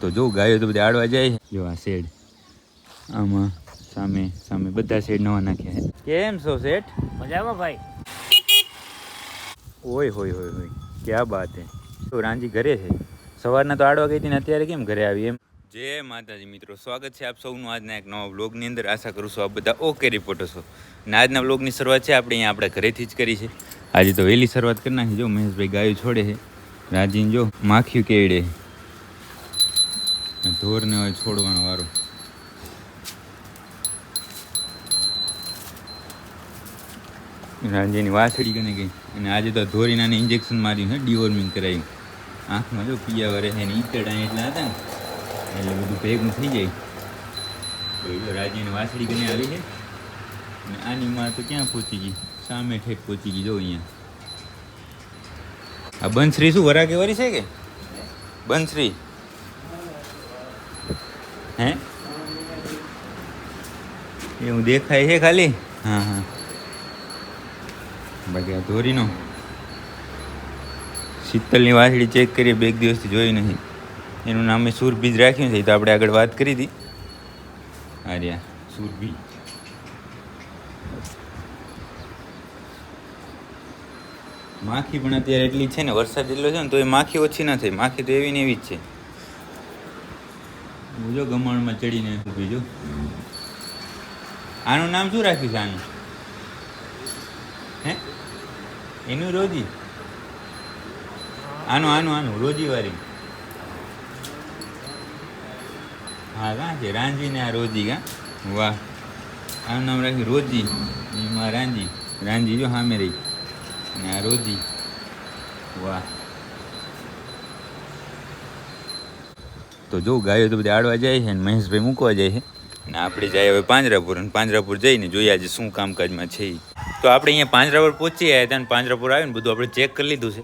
તો જો ગાયો તો બધા આડવા જાય જો આ શેડ. આમાં સામે સામે બધા શેડ નવા નાખ્યા કેમ છો શેઠ? મજામાં ભાઈ. ઓય હોય હોય હોય ક્યાં બાત હે? તો રાંજી ઘરે છે. સવારના તો આડવા ગઈ હતી ને અત્યારે કેમ ઘરે આવી એમ? જય માતાજી મિત્રો સ્વાગત છે આપ સૌનું આજના એક નવા બ્લોગની અંદર. આશા કરું છું આપ બધા ઓકે રિપોર્ટર છો અને આજના બ્લોગની શરૂઆત છે આપણે અહીંયા આપણે ઘરેથી જ કરી છે. આજે તો વહેલી શરૂઆત કરી નાખી. જો મહેશભાઈ ગાયો છોડે છે. રાજીને જો માખ્યું કેવડે છે. ઢોરને હોય છોડવાનો વારો. રાંજીની વાછડી કને ગઈ. અને આજે તો ધોરીનાને ઇન્જેક્શન માર્યું છે ડિવોર્મિંગ કરાવી આંખમાં જો પિયા વરે છે ને ઈકડા એટલા હતા ને, એટલે બધું ભેગું થઈ જાય. તો રાજીની વાછડી કને આવી છે. અને આની માં તો ક્યાં પહોંચી ગઈ? સામે ઠેક પહોંચી ગઈ, જો અહીંયા. આ બંશ્રી શું વરા કે વરી છે કે? બંસરી. હે? એવું દેખાય છે ખાલી? હા હા. બાકી આ ધોરીનો. શીતલની વાસળી ચેક કરીએ બે દિવસથી જોઈ નથી એનું નામે સુરભીજ રાખ્યું છે તો આપણે આગળ વાત કરી હતી. આર્યા સુરભી માખી પણ અત્યારે એટલી છે ને વરસાદ એટલો છે ને તો એ માખી ઓછી ના થઈ માખી તો એવી ને એવી જ છે. હું જો ગમણમાં ચડીને ઊભી જો. આનું નામ શું રાખ્યું છે આનું? હે? એનું રોજી? આનું આનું આનું રોજીવારી હા કાં છે રાંજીને આ રોજી કાં વાહ. આનું નામ રાખ્યું રોજી. એમાં રાંજી. રાંજી જો સામે રહી. અને આ રોજી. વાહ. તો જો ગાયો તો બધી આડવા જાય છે અને મહેશભાઈ મૂકવા જાય છે. અને આપણે જાય હવે પાંજરાપુર અને પાંજરાપુર જઈને જોઈએ આજે શું કામકાજમાં છે તો આપણે અહીંયા પાંજરાપુર પહોંચી આવ્યા હતા અને પાંજરાપુર આવીને બધું આપણે ચેક કરી લીધું છે.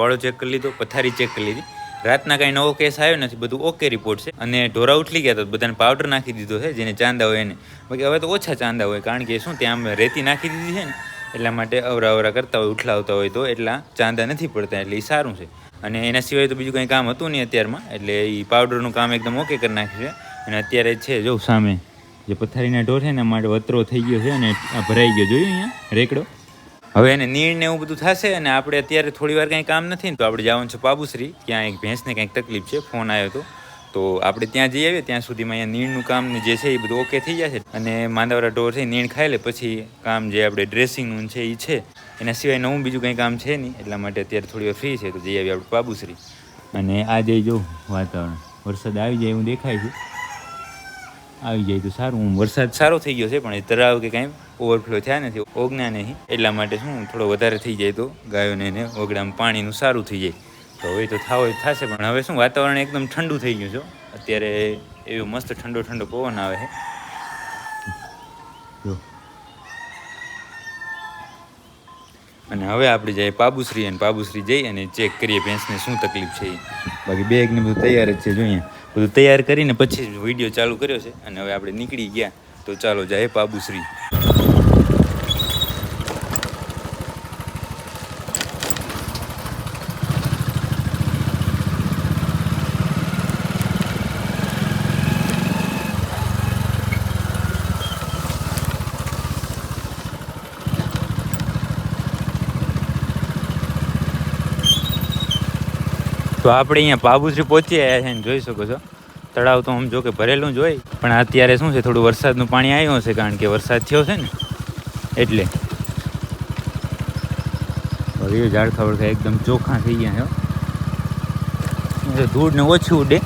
વાળો ચેક કરી લીધો, પથારી ચેક કરી લીધી. રાતના કાંઈ નવો કેસ આવ્યો નથી, બધું ઓકે રિપોર્ટ છે. અને ઢોરા ઉઠલી ગયા તો બધાને પાવડર નાખી દીધો છે, જેને ચાંદા હોય એને. બાકી હવે તો ઓછા ચાંદા હોય, કારણ કે શું ત્યાં રેતી નાખી દીધી છે ને, એટલા માટે અવરા અવરા કરતા હોય ઉઠલાવતા હોય તો એટલા ચાંદા નથી પડતા, એટલે એ સારું છે. અને એના સિવાય તો બીજું કંઈ કામ હતું નહીં અત્યારમાં, એટલે એ પાવડરનું કામ એકદમ ઓકે કરી નાખ્યું છે. અને અત્યારે છે, જો સામે જે પથારીના ઢોર છે એના માટે વતરો થઈ ગયો છે અને ભરાઈ ગયો. જોયું અહીંયા? રેકડો? હવે એને નીણ ને એવું બધું થશે અને આપણે અત્યારે થોડી વાર કંઈ કામ નથી ને, તો આપણે જવાનું છે પાબુશ્રી ત્યાં એક ભેંસને કંઈક તકલીફ છે, ફોન આવ્યો હતો. તો આપણે ત્યાં જઈ આવીએ, ત્યાં સુધીમાં અહીંયા નીણનું કામ જે છે એ બધું ઓકે થઈ જશે. અને માંદાવાળા ઢોર છે નીણ ખાઈ લે, પછી કામ જે આપણે ડ્રેસિંગનું છે એ છે. એના સિવાય નવું બીજું કંઈ કામ છે નહીં, એટલા માટે અત્યારે થોડી ફ્રી છે, તો જઈ આવી આપણું બાબુશ્રી. અને આ જઈ જો વાતાવરણ. વરસાદ આવી જાય એવું દેખાય છે. આવી જાય તો સારું. વરસાદ સારો થઈ ગયો છે, પણ એ તળાવ કે કાંઈ ઓવરફ્લો થયા નથી ઓગના નહીં. એટલા માટે શું, થોડો વધારે થઈ જાય તો ગાયોને એને ઓગડામાં પાણીનું સારું થઈ જાય. તો હવે તો થાવ થશે, પણ હવે શું, વાતાવરણ એકદમ ઠંડુ થઈ ગયું છે અત્યારે એવો મસ્ત ઠંડો ઠંડો પવન આવે છે. અને હવે આપણે જઈએ પાબુશ્રી અને પાબુશ્રી જઈ અને ચેક કરીએ ભેંસને શું તકલીફ છે બાકી બેગ ને બધું તૈયાર જ છે જોઈએ બધું તૈયાર કરીને પછી વીડિયો ચાલુ કર્યો છે અને હવે આપણે નીકળી ગયા. તો ચાલો જાય પાબુશ્રી. તો આપણે અહીંયા બાબુશ્રી પહોંચી આવ્યા છે ને જોઈ શકો છો. તળાવ તો આમ જો કે ભરેલું જ હોય, પણ અત્યારે શું છે, થોડું વરસાદનું પાણી આવ્યું હશે કારણ કે વરસાદ થયો છે ને, એટલે. હવે ઝાડખા વડખા એકદમ ચોખ્ખા થઈ ગયા છે ધૂળ ને ઓછું ઉડે,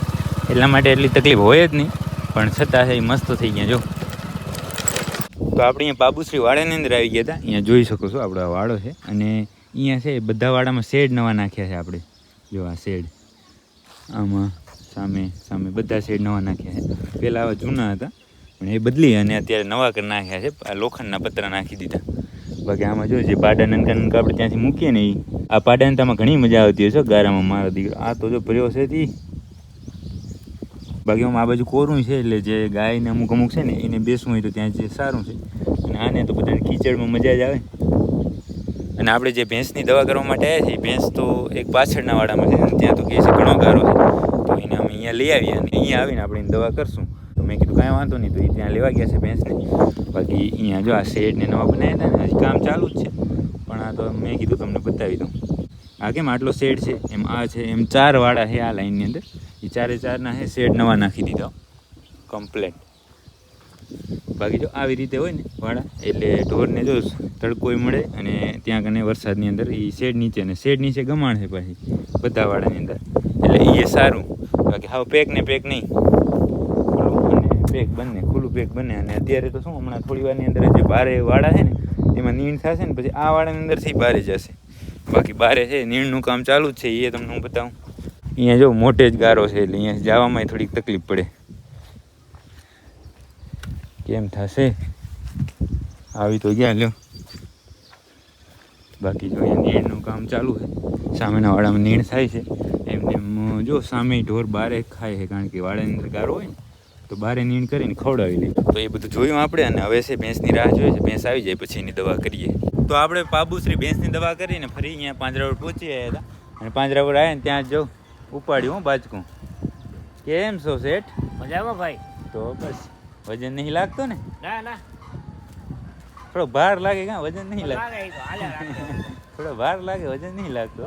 એટલા માટે એટલી તકલીફ હોય જ નહીં, પણ છતાં છે એ મસ્ત થઈ ગયા જો. તો આપણે અહીંયા બાબુશ્રી વાડાની અંદર આવી ગયા હતા, અહીંયા જોઈ શકો છો, આપણો આ વાડો છે, અને અહીંયા છે બધા વાડામાં શેડ નવા નાખ્યા છે આપણે. જો આ શેડ. આમાં સામે સામે બધા શેડ નવા નાખ્યા છે. પહેલાં આવા જૂના હતા, પણ એ બદલી અને અત્યારે નવા કરી નાખ્યા છે. આ લોખંડના પતરા નાખી દીધા. બાકી આમાં જો જે પાડા નનકા નનકા આપણે ત્યાંથી મૂકીએ ને એ આ પાડા નનકામાં ઘણી મજા આવતી છે ગારામાં મારો દીકરો. આ તો જો ભર્યો છે તી. બાકી આમ આ બાજુ કોરું છે એટલે જે ગાયને અમુક અમુક છે ને, એને બેસવું હોય તો ત્યાં જે સારું છે. અને આને તો બધાને કીચડમાં મજા જ આવે. અને આપણે જે ભેંસની દવા કરવા માટે આવ્યા છીએ ભેંસ તો એક પાછળના વાડામાં છે ત્યાં તો કહે છે ઘણો ગારો છે. તો એને અમે અહીંયા લઈ આવીએ અને અહીંયા આવીને આપણે દવા કરશું. તો મેં કીધું કાંઈ વાંધો નહીં, તો એ ત્યાં લેવા ગયા છે ભેંસને. બાકી અહીંયા જો આ શેડને નવા બનાવ્યા હતા ને, હજી કામ ચાલુ જ છે. પણ આ તો મેં કીધું તમને બતાવી દઉં. આ કેમ આટલો શેડ છે? એમ આ છે, એમ ચાર વાળા છે આ લાઈનની અંદર. એ ચારે ચારના છે, શેડ નવા નાખી દીધા. કમ્પ્લેટ. બાકી જો આવી રીતે હોય ને વાળા એટલે ઢોરને જો તડકોય મળે અને ત્યાં કને વરસાદની અંદર એ શેડ નીચે ને શેડ નીચે ગમાણ છે પાછી બધા વાળાની અંદર. એટલે એ સારું. બાકી હાવ પેક ને પેક નહીં. પેક બંને, ખુલ્લું પેક બંને. અને અત્યારે તો શું, હમણાં થોડી વારની અંદર જે બારે વાળા છે ને, એમાં નીણ થશે ને, પછી આ વાળાની અંદરથી બારે જશે. બાકી બારે છે, નીણનું કામ ચાલુ જ છે એ તમને હું બતાવું. અહીંયા જો મોટે જ ગારો છે, એટલે અહીંયા જવામાં થોડીક તકલીફ પડે. કેમ થશે? આવી તો ગયા લ્યો. બાકી જો અહીંયા નીણનું કામ ચાલુ છે. સામેના વાડામાં નીણ થાય છે. એમને એમ જો સામે ઢોર બારે ખાય છે કારણ કે વાડાની અંદર ગારો હોય ને તો બારે નીણ કરીને ખવડાવી લે. તો એ બધું જોયું આપણે અને હવે છે ભેંસની રાહ જોઈએ છે. ભેંસ આવી જાય પછી એની દવા કરીએ. તો આપણે પાબુશ્રી ભેંસની દવા કરીને ફરી અહીંયા પાંજરાવડ પહોંચી આવ્યા હતા. અને પાંજરાવડ આવ્યા ને ત્યાં જ ઉપાડ્યું હું બાજકું. કેમ છો શેઠ? મજામાં ભાઈ. તો બસ. વજન નહીં લાગતો ને? ના ના. થોડો ભાર લાગે કા વજન નહીં લાગે. થોડો ભાર લાગે વજન નહીં લાગતો?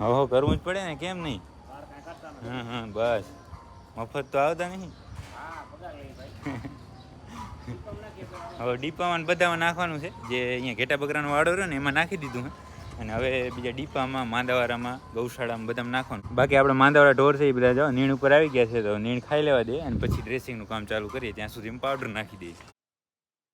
હો કરવું જ પડે ને કેમ નહીં? હા હા બસ. મફત તો આવતા નહીં. હવે ડીપામાં બધામાં નાખવાનું છે. જે અહીંયા ઘેટા બકરાનો વાડો રહ્યો ને એમાં નાખી દીધું હે. અને હવે બીજા ડીપામાં માંદાવાળામાં ગૌશાળામાં બધામાં નાખવાનું. બાકી આપણે માંદાવાળા ઢોર છે એ બધા જો નીણ ઉપર આવી ગયા છે તો નીણ ખાઈ લેવા દે અને પછી ડ્રેસિંગનું કામ ચાલુ કરીએ. ત્યાં સુધી પાવડર નાખી દઈએ.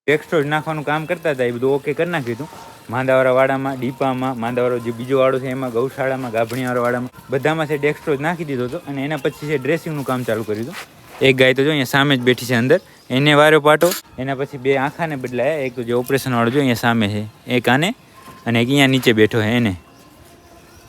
ટેક્સટોજ નાખવાનું કામ કરતા હતા. એ બધું ઓકે કરી નાખ્યું હતું. માંદાવાળા વાડામાં, ડીપામાં માંદાવાળો જે બીજો વાળો છે એમાં, ગૌશાળામાં ગાભણીવાળા વાડામાં, બધામાં છે ડેક્સ્ટ્રોજ નાખી દીધો હતો. અને એના પછી છે ડ્રેસિંગનું કામ ચાલુ કર્યું હતું. એક ગાય તો જો અહીંયા સામે જ બેઠી છે અંદર. એને વારો પાટો. એના પછી બે આંખાને બદલાયા એક જે ઓપરેશનવાળો જો અહીંયા સામે છે. એક આને અને અહીંયા નીચે બેઠો છે એને.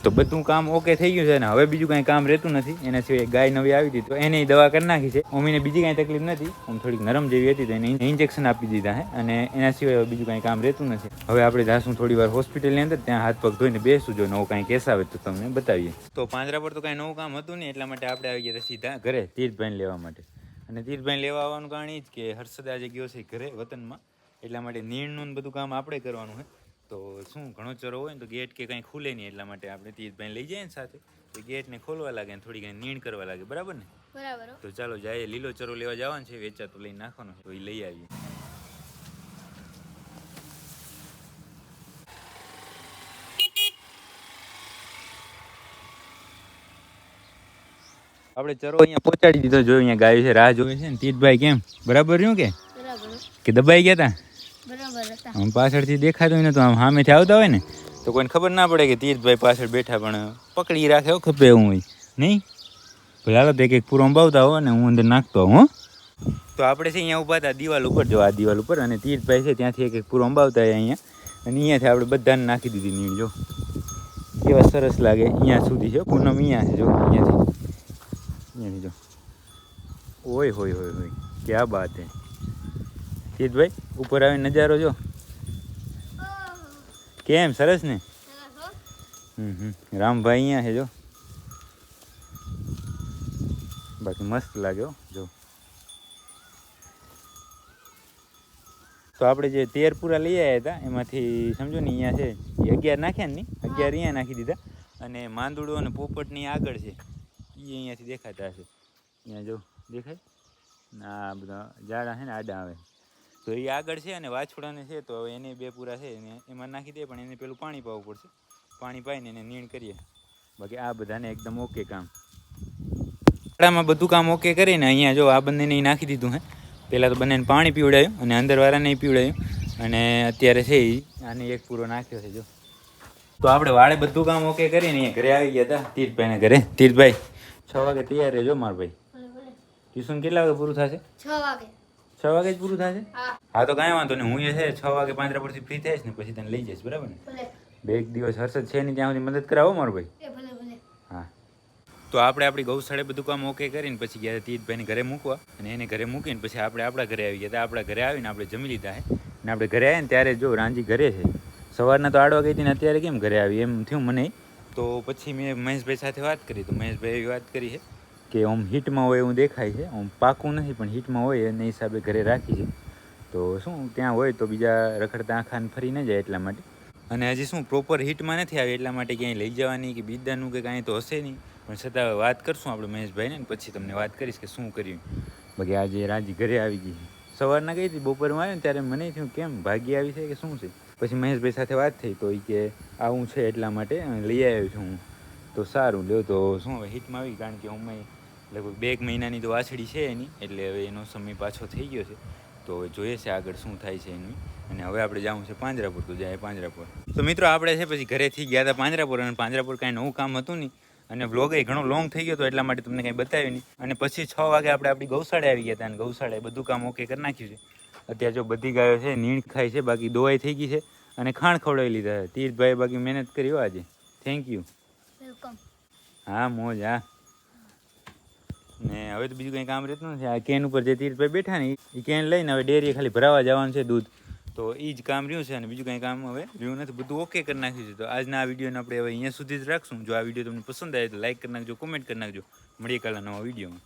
તો બધું કામ ઓકે થઈ ગયું છે ને હવે બીજું કાંઈ કામ રહેતું નથી. એના સિવાય ગાય નવી આવી હતી તો એને દવા કરી નાખી છે. મમ્મીને બીજી કાંઈ તકલીફ નથી. આમ થોડીક નરમ જેવી હતી તો એને ઇન્જેક્શન આપી દીધા છે અને એના સિવાય હવે બીજું કાંઈ કામ રહેતું નથી. હવે આપણે જાશું થોડી વાર હોસ્પિટલની અંદર. ત્યાં હાથ પગ ધોઈને બેસું. જો નવું કાંઈ કેસ આવે તો તમને બતાવીએ. તો પાંજરા પર તો કાંઈ નવું કામ હતું નહીં. એટલા માટે આપણે આવી ગયા સીધા ઘરે તીર્થભાઈને લેવા માટે. અને તીર્થભાઈને લેવા આવવાનું કારણ એ જ કે હર્ષદ આજે ગયો છે ઘરે વતનમાં. એટલા માટે નીણનું બધું કામ આપણે કરવાનું હોય તો શું ઘણો ચરો હોય ને તો ગેટ કે કાંઈ ખુલે નહીં એટલા માટે આપણે તીર્થભાઈ લઈ જઈએ ને સાથે. તો ગેટને ખોલવા લાગે ને થોડી ઘણી નીણ કરવા લાગે બરાબર ને? બરાબર તો ચાલો જાય લીલો ચરો લેવા જવાનું છે વેચા તો લઈને નાખવાનો તો એ લઈ આવીએ. આપણે ચરો અહીંયા પહોંચાડી દીધો જો અહીંયા ગાય છે રાહ જોવે છે ને તીર્થભાઈ કેમ? બરાબર રહ્યું કે? કે દબાઈ ગયા તા? હતા આમ પાછળથી દેખાતો હોય ને તો આમ સામેથી આવતા હોય ને, તો કોઈને ખબર ના પડે કે તીર્થભાઈ પાછળ બેઠા પણ પકડી રાખે હો ખપે હું હોય નહીં? ભલે હાલો એક એક પૂરો અંબાવતા હો ને હું અંદર નાખતો હું. તો આપણે છે અહીંયા ઊભા હતા, દિવાલ ઉપર, જો આ દિવાલ ઉપર, અને તીર્થભાઈ છે ત્યાંથી એક એક પૂરો અંબાવતા હોય અહીંયા, અને અહીંયાથી આપણે બધાને નાખી દીધી નીણ, જો. કેવા સરસ લાગે, અહીંયા સુધી છે પૂનમ અહીંયા છે, જો, અહીંયાથી. અહીંયાથી જો. ઓય, હોય હોય હોય ક્યાં બાત હે. તીર્થભાઈ ઉપર આવી નજારો જો. કેમ, સરસ ને? રામભાઈ અહીંયા છે, જો. બાકી મસ્ત લાગ્યો જો. તો આપણે જે તેર પૂરા લઈ આવ્યા હતા, એમાંથી સમજો ને અહીંયા છે, એ અગિયાર નાખ્યા ને? અગિયાર અહીંયા નાખી દીધા. અને માંદુડો અને પોપટની આગળ છે એ અહીંયાથી દેખાતા હશે. અહીંયા જો, દેખાય? આ બધા જાડા છે ને, આડા આવે. તો એ આગળ છે અને વાછોડાને છે તો હવે એને બે પૂરા છે એને એમાં નાખી દે પણ એને પેલું પાણી પાવું પડશે. પાણી પાઈને એને નીણ કરીએ. બાકી આ બધાને એકદમ ઓકે કામ. આમાં બધું કામ ઓકે કરીને અહીંયા જો આ બંનેને નાખી દીધું હે. પહેલાં તો બંનેને પાણી પીવડાયું અને અંદરવાળાને પીવડાયું. અને અત્યારે છે એ આને એક પૂરો નાખ્યો છે જો. તો આપણે વાળે બધું કામ ઓકે કરીને અહીંયા ઘરે આવી ગયા હતા તીર્થભાઈને ઘરે. તીર્થભાઈ છ વાગે તૈયાર રહેજો માર ભાઈ. ભલે ભલે ટ્યુશન કેટલા વાગે પૂરું થશે? છ વાગે. છ વાગે જ પૂરું થશે હા. તો કાંઈ વાંધો નહીં. હું એ છે છ વાગે પાંદરા પરથી ફ્રી થઈશ ને પછી તને લઈ જઈશ બરાબર ને? બે એક દિવસ હર્ષદ છે નહીં ત્યાં સુધી મદદ કરાવો મારો ભાઈ. હા. તો આપણે આપણી ગૌશાળે બધું કામ ઓકે કરીને પછી ગયા તીજભાઈને ઘરે મૂકવા અને એને ઘરે મૂકીને પછી આપણે આપણા ઘરે આવી ગયા. હતા આપણા ઘરે આવીને આપણે જમી લીધા હે. અને આપણે ઘરે આવીને ને ત્યારે જો રાંજી ઘરે છે. સવારના તો આડવા ગઈ હતી ને અત્યારે કેમ ઘરે આવી? એમ થયું મને. તો પછી મેં મહેશભાઈ સાથે વાત કરી. તો મહેશભાઈ એવી વાત કરી છે કે આમ હીટમાં હોય એવું દેખાય છે. આમ પાકું નથી, પણ હીટમાં હોય એને હિસાબે ઘરે રાખી છે. તો શું, ત્યાં હોય તો બીજા રખડતા આખાને ફરી ન જાય એટલા માટે. અને હજી શું પ્રોપર હીટમાં નથી આવી એટલા માટે ક્યાંય લઈ જવાની કે બીજાનું કે કાંઈ તો હશે નહીં. પણ છતાં વાત કરશું આપણે મહેશભાઈને પછી તમને વાત કરીશ કે શું કર્યું. બાકી આજે રાજી ઘરે આવી ગઈ સવારના ગઈ હતી, બપોરમાં આવ્યો ને ત્યારે મને થયું, કેમ ભાગી આવી છે કે શું છે? પછી મહેશભાઈ સાથે વાત થઈ તો એ કે, આવું છે એટલા માટે, લઈ આવ્યો છું હું. તો સારું, લ્યો તો શું, હવે હિટમાં આવી કારણ કે હું લગભગ બે એક મહિનાની તો વાછડી છે એની એટલે હવે એનો સમય પાછો થઈ ગયો છે. તો હવે જોઈએ છે આગળ શું થાય છે એની. અને હવે આપણે જવું છે પાંજરાપુર તો જાય પાંજરાપુર. તો મિત્રો આપણે છે પછી ઘરેથી ગયા હતા પાંજરાપુર અને પાંજરાપુર કાંઈ નવું કામ હતું નહીં. અને વ્લોગ એ ઘણો લોંગ થઈ ગયો હતો એટલા માટે તમને કંઈ બતાવ્યું નહીં. અને પછી છ વાગે આપણે આપણી ગૌશાળા આવી ગયા હતા અને ગૌશાળાએ બધું કામ ઓકે કરી નાખ્યું છે. અત્યારે જો બધી ગાયો છે નીણ ખાય છે બાકી દોવાઈ થઈ ગઈ છે અને ખાણ ખવડાવી લીધા છે. તીર્થભાઈ બાકી મહેનત કરી આજે. થેન્ક યુ વેલકમ હા મોજ હા. ને હવે તો બીજું કંઈ કામ રહેતું નથી. આ કેન ઉપર જે તીર્થભાઈ બેઠા ને એ કેન લઈને હવે ડેરીએ ખાલી ભરાવા જવાનું છે દૂધ. તો એ જ કામ રહ્યું છે અને બીજું કંઈ કામ હવે રહ્યું નથી. બધું ઓકે કરી નાખ્યું છે. તો આજના આ વિડીયોને આપણે હવે અહીંયા સુધી જ રાખશું. જો આ વીડિયો તમને પસંદ આવે તો લાઈક કરી નાખજો કોમેન્ટ કરી નાખજો. મળીએ કાલના નવા વિડીયોમાં.